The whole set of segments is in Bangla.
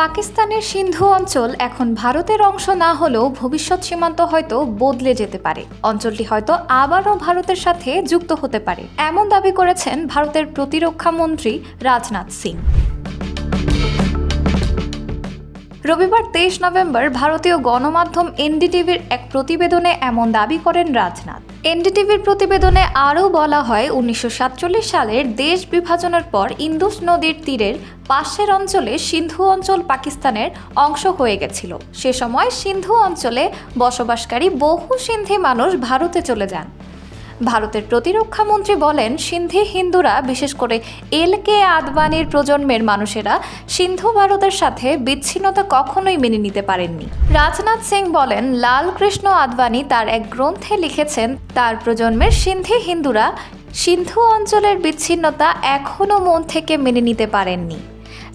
পাকিস্তানের সিন্ধু অঞ্চল এখন ভারতের অংশ না হলেও ভবিষ্যৎ সীমান্ত হয়তো বদলে যেতে পারে। অঞ্চলটি হয়তো আবারও ভারতের সাথে যুক্ত হতে পারে। এমন দাবি করেছেন ভারতের প্রতিরক্ষা মন্ত্রী রাজনাথ সিং। রবিবার তেইশ নভেম্বর ভারতীয় গণমাধ্যম এনডিটিভির এক প্রতিবেদনে এমন দাবি করেন রাজনাথ। এনডিটিভির প্রতিবেদনে আরও বলা হয়, উনিশশো সাতচল্লিশ সালের দেশ বিভাজনের পর ইন্দুস নদীর তীরের পাশের অঞ্চলে সিন্ধু অঞ্চল পাকিস্তানের অংশ হয়ে গেছিল। সে সময় সিন্ধু অঞ্চলে বসবাসকারী বহু সিন্ধি মানুষ ভারতে চলে যান। ভারতের প্রতিরক্ষা মন্ত্রী বলেন, সিন্ধি হিন্দুরা, বিশেষ করে এল কে আদবানির প্রজন্মের মানুষেরা, সিন্ধু ভারতের সাথে বিচ্ছিন্নতা কখনোই মেনে নিতে পারেননি। রাজনাথ সিং বলেন লাল কৃষ্ণ আদবানি তার এক গ্রন্থে লিখেছেন, তার প্রজন্মের সিন্ধি হিন্দুরা, সিন্ধু অঞ্চলের বিচ্ছিন্নতা এখনও মন থেকে মেনে নিতে পারেননি।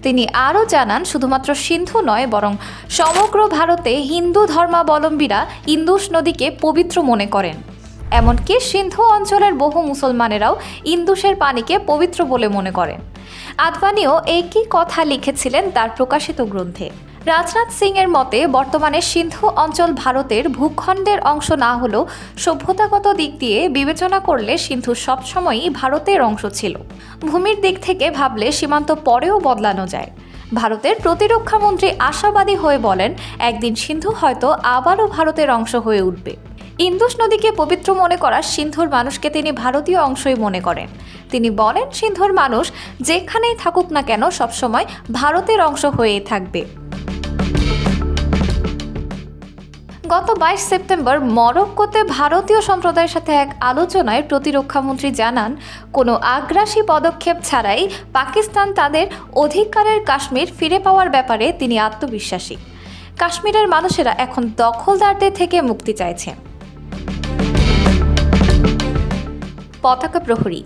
তিনি আরও জানান, শুধুমাত্র সিন্ধু নয়, বরং সমগ্র ভারতে হিন্দু ধর্মাবলম্বীরা ইন্দুস নদীকে পবিত্র মনে করেন। এমনকি সিন্ধু অঞ্চলের বহু মুসলমানেরাও ইন্দুসের পানিকে পবিত্র বলে মনে করেন। আদবানিও একই কথা লিখেছিলেন তার প্রকাশিত গ্রন্থে। রাজনাথ সিং এর মতে, বর্তমানে সিন্ধু অঞ্চল ভারতের ভূখণ্ডের অংশ না হলেও সভ্যতাগত দিক দিয়ে বিবেচনা করলে সিন্ধু সবসময়ই ভারতের অংশ ছিল। ভূমির দিক থেকে ভাবলে সীমান্ত পরেও বদলানো যায়। ভারতের প্রতিরক্ষা মন্ত্রী আশাবাদী হয়ে বলেন, একদিন সিন্ধু হয়তো আবারও ভারতের অংশ হয়ে উঠবে। ইন্দুস নদীকে পবিত্র মনে করা সিন্ধুর মানুষকে তিনি ভারতীয় অংশই মনে করেন। তিনি বলেন, সিন্ধুর মানুষ যেখানেই থাকুক না কেন সবসময় ভারতের অংশ হয়েই থাকবে। গত বাইশ সেপ্টেম্বর মরক্কোতে ভারতীয় সম্প্রদায়ের সাথে এক আলোচনায় প্রতিরক্ষামন্ত্রী জানান, কোনো আগ্রাসী পদক্ষেপ ছাড়াই পাকিস্তান তাদের অধিকারের কাশ্মীর ফিরে পাওয়ার ব্যাপারে তিনি আত্মবিশ্বাসী। কাশ্মীরের মানুষেরা এখন দখলদারদের থেকে মুক্তি চাইছে পতাকা প্রহরী।